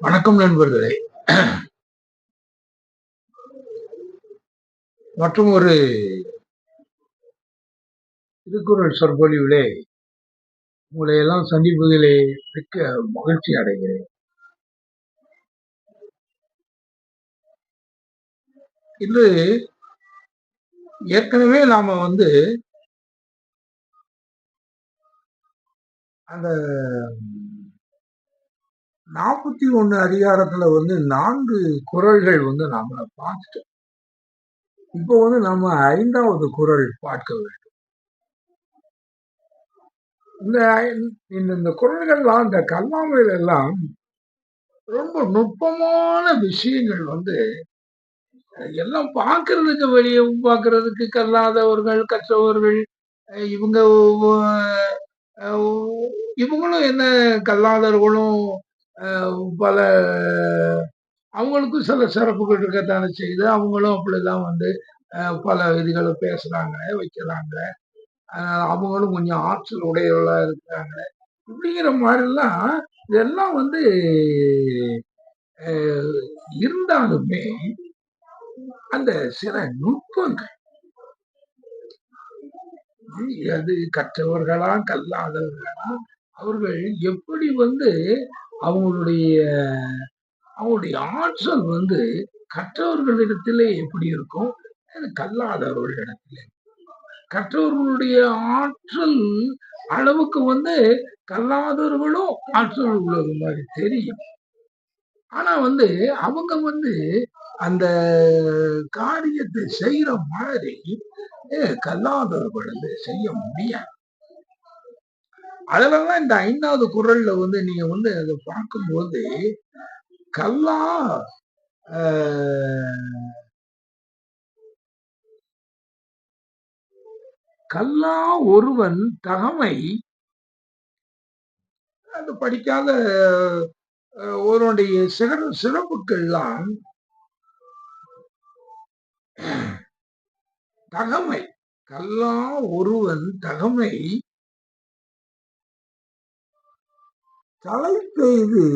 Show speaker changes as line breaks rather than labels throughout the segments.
வணக்கம் நண்பர்களே. மற்றும் ஒரு திருக்குறள் சொற்பொழிவிலே உங்களை எல்லாம் சந்திப்பதிலே மிக்க மகிழ்ச்சி அடைகிறேன். இன்று ஏற்கனவே நாம வந்து அந்த நாற்பத்தி ஒண்ணு அதிகாரத்துல வந்து நான்கு குரல்கள் வந்து நாம பார்த்துட்டோம். இப்போ வந்து நம்ம ஐந்தாவது குரல் பார்க்க வேண்டும். இந்த இந்த இந்த குரல்கள்லாம் இந்த கல்லாமையில எல்லாம் ரொம்ப நுட்பமான விஷயங்கள் வந்து எல்லாம் பார்க்கறதுக்கு வெளியே பார்க்கறதுக்கு கல்லாதவர்கள் கற்றவர்கள் இவங்க இவங்களும் என்ன கல்லாதவர்களும் பல அவங்களுக்கும் சில சிறப்புகள் இருக்கத்தானே செய்து அவங்களும் அப்படிதான் வந்து பல விதிகளை பேசுறாங்க வைக்கிறாங்க. அவங்களும் கொஞ்சம் ஆற்றல் உடையவர்களா இருக்கிறாங்க. அப்படிங்கிற மாதிரிலாம் இதெல்லாம் வந்து இருந்தாலுமே அந்த சில நுட்பங்கள். அது கற்றவர்களா கல்லாதவர்களா அவர்கள் எப்படி வந்து அவங்களுடைய அவங்களுடைய ஆற்றல் வந்து கற்றவர்களிடத்திலே எப்படி இருக்கும்? கல்லாதவர்களிடத்திலே. கற்றவர்களுடைய ஆற்றல் அளவுக்கு வந்து கல்லாதவர்களும் ஆற்றல் உள்ளது மாதிரி தெரியும். ஆனா வந்து அவங்க வந்து காரியத்தை செய்யற மாதிரி கல்லாதவர்கள் வந்து செய்ய முடியாது. அதுலதான் இந்த ஐந்தாவது குரல்ல வந்து நீங்க வந்து அதை பார்க்கும்போது கல்லா கல்லா ஒருவன் தகமை அது படிக்காத ஒருவனுடைய சிற சிறப்புக்கெல்லாம் தகமை. கல்லா ஒருவன் தகமை தலை பெய்து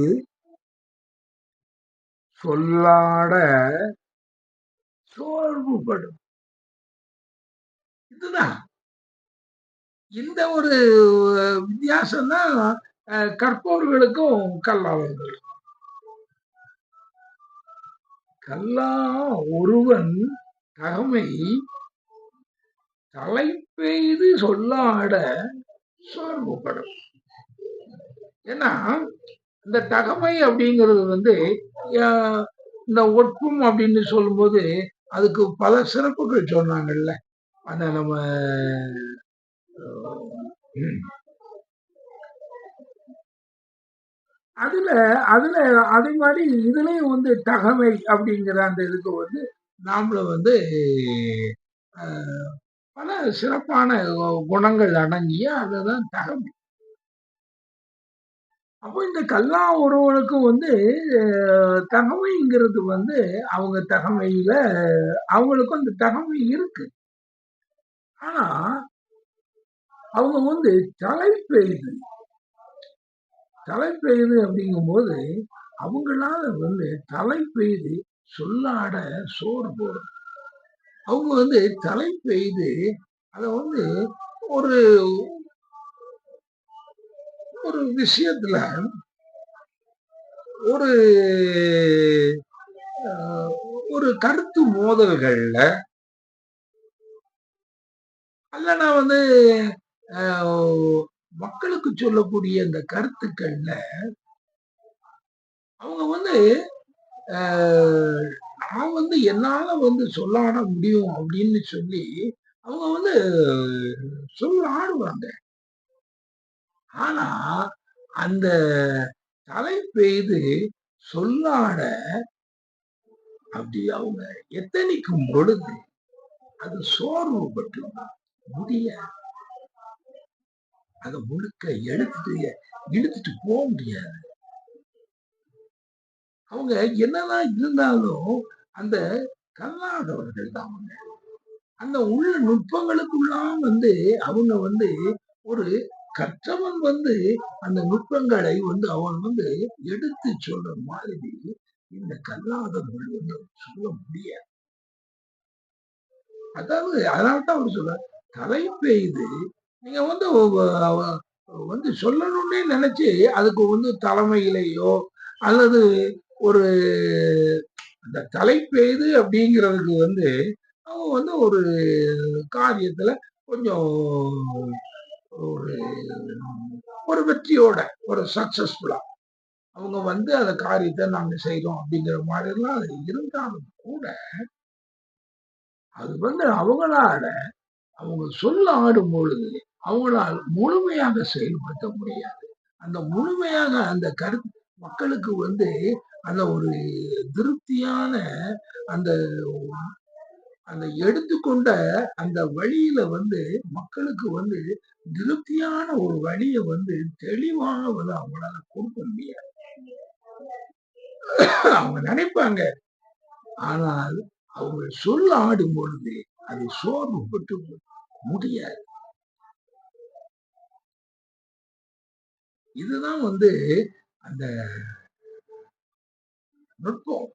சொல்லாட சோர்வுபடும். இதுதான் இந்த ஒரு வித்தியாசம் தான் கற்பவர்களுக்கும் கல்லாதவர்களுக்கும். கல்லா ஒருவன் தகமை தலை பெய்து சொல்லாட சோர்வுபடும் ஏன்னா இந்த தகமை அப்படிங்கிறது வந்து இந்த ஒட்பம் அப்படின்னு சொல்லும்போது அதுக்கு பல சிறப்புகள் சொன்னாங்கல்ல அந்த நம்ம அதுல அதுல அதே மாதிரி இதுலயும் வந்து தகமை அப்படிங்கிற அந்த இதுக்கு வந்து நாமளும் வந்து பல சிறப்பான குணங்கள் அடங்கிய அதுதான் தகமை. அப்போ இந்த கல்லா ஒருவனுக்கும் வந்து தகமைங்கிறது வந்து அவங்க தகமையில அவங்களுக்கும் அந்த தகமை இருக்கு. ஆனா அவங்க வந்து தலை தலைப்பெய்து தலை பெய்து அப்படிங்கும்போது அவங்களால வந்து தலை பெய்து சொல்லாட சோறு போடும் அவங்க வந்து தலை பெய்து அதை வந்து ஒரு ஒரு விஷயத்துல ஒரு ஒரு கருத்து மோதல்கள்ல அல்லனா வந்து மக்களுக்கு சொல்லக்கூடிய இந்த கருத்துக்கள்ல அவங்க வந்து நான் வந்து என்னால வந்து சொல்லாட முடியும் அப்படின்னு சொல்லி அவங்க வந்து சொல்ல ஆடுவாங்க. ஆனா அந்த தலை பெய்து சொல்லாட அப்படி அவங்க எத்தனைக்கும் பொழுது அது சோர்வு பட்டு முடிய அதை முழுக்க எடுத்துட்டு இழுத்துட்டு போக முடியாது. அவங்க என்னதான் இருந்தாலும் அந்த கல்லாதவர்கள் தான் அவங்க. அந்த உள்ள நுட்பங்களுக்குள்ளாம் வந்து அவங்க வந்து ஒரு கற்றவன் வந்து அந்த நுட்பங்களை வந்து அவன் வந்து எடுத்து சொல்ற மாதிரி இந்த கல்லாதவர்கள் வந்து சொல்ல முடியாது. அதாவது அதனால்தான் அவர் சொல்ல தலை பெய்து நீங்க வந்து வந்து சொல்லணும்னே நினைச்சு அதுக்கு வந்து தலைமையிலேயோ அல்லது ஒரு அந்த தலைப்பெய்து அப்படிங்கிறதுக்கு வந்து அவங்க வந்து ஒரு காரியத்துல கொஞ்சம் ஒரு ஒரு வெற்றியோட ஒரு சக்சஸ்ஃபுல்லா அவங்க வந்து அந்த காரியத்தை நாங்க செய்யறோம் அப்படிங்கிற மாதிரிலாம் அது இருந்தாலும் கூட அது வந்து அவங்களால அவங்க சொல்ல ஆடும் பொழுது அவங்களால் முழுமையாக செயல்படுத்த முடியாது. அந்த முழுமையாக அந்த கருத்து மக்களுக்கு வந்து அந்த ஒரு திருப்தியான அந்த அந்த எடுத்துக்கொண்ட அந்த வழியில வந்து மக்களுக்கு வந்து திருப்தியான ஒரு வழியை வந்து தெளிவாக வந்து அவங்களால கொடுக்க முடியாது. அவங்க நினைப்பாங்க. ஆனால் அவங்க சொல் ஆடும் பொழுது அது சோர்வு பட்டு முடியாது. இதுதான் வந்து அந்த நுட்பம்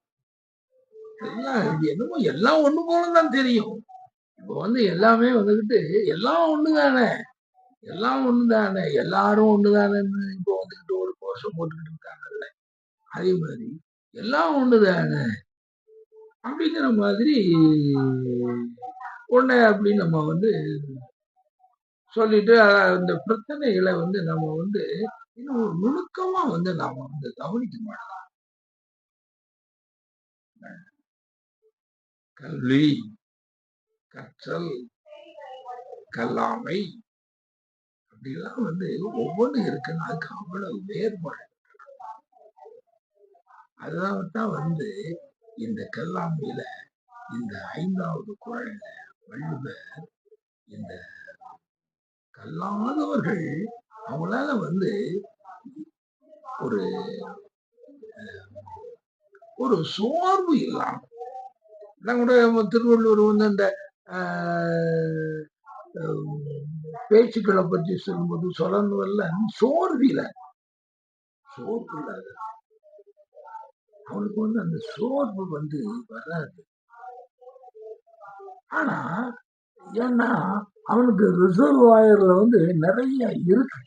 எல்லாம் என்னமோ எல்லாம் ஒண்ணு போலதான் தெரியும். இப்போ வந்து எல்லாமே வந்துகிட்டு எல்லாம் ஒண்ணுதானே? எல்லாம் ஒண்ணுதானே? எல்லாரும் ஒண்ணுதானேன்னு இப்போ வந்துகிட்டு ஒரு கோஷம் போட்டுக்கிட்டு இருக்காங்கல்ல. அதே மாதிரி எல்லாம் ஒண்ணுதானே? அப்படிங்கிற மாதிரி ஒண்ணு அப்படின்னு நம்ம வந்து சொல்லிட்டு அந்த பிரச்சனைகளை வந்து நம்ம வந்து இன்னும் நுணுக்கமா வந்து நாம வந்து கவனிக்க மாட்டோம். கல்வி கற்றல் கல்லாமை அப்படிலாம் வந்து ஒவ்வொன்றும் இருக்குன்னு அதுக்கு அவ்வளவு வேறுபாடு அதனால தான் வந்து இந்த கல்லாமையில இந்த ஐந்தாவது குழந்தை வள்ளுவர் இந்த கல்லாதவர்கள் அவங்களால வந்து ஒரு ஒரு சோர்வு இல்லாம கூட திருவள்ளுவர் வந்து அந்த பேச்சுக்களை பற்றி சொல்லும்போது சொல்லணும்ல. சோர்வில சோர்வு இல்லாத அவனுக்கு வந்து அந்த சோர்வு வந்து வராது. ஆனா ஏன்னா அவனுக்கு ரிசர்வ் ஆயர்ல வந்து நிறைய இருக்கு.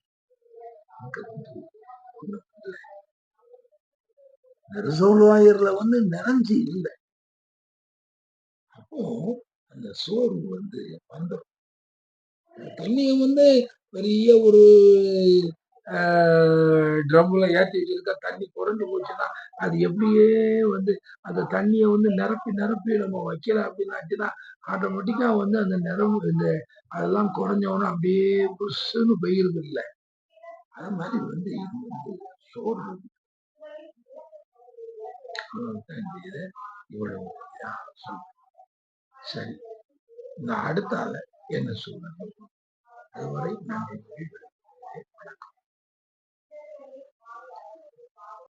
ரிசர்வ் ஆயர்ல வந்து நிறைஞ்சு இல்லை. அப்போ அந்த சோர்வு வந்து வந்துடும் தண்ணியை வந்து பெரிய ஒரு ட்ரம்ல ஏற்றி வச்சிருக்க தண்ணி புரண்டு போச்சுன்னா அது எப்படியே வந்து அந்த தண்ணியை வந்து நிரப்பி நிரப்பி நம்ம வைக்கல அப்படின்னாச்சுன்னா ஆட்டோமேட்டிக்கா வந்து அந்த நிரம்பு இந்த அதெல்லாம் குறைஞ்சவொன்னே அப்படியே புஷ்ஷுன்னு போயிருது இல்லை. அது மாதிரி வந்து இது வந்து சோறு இவ்வளவு. சரி. இந்த அடுத்தால என்ன சொல்றாங்க அதுவரை நன்றி.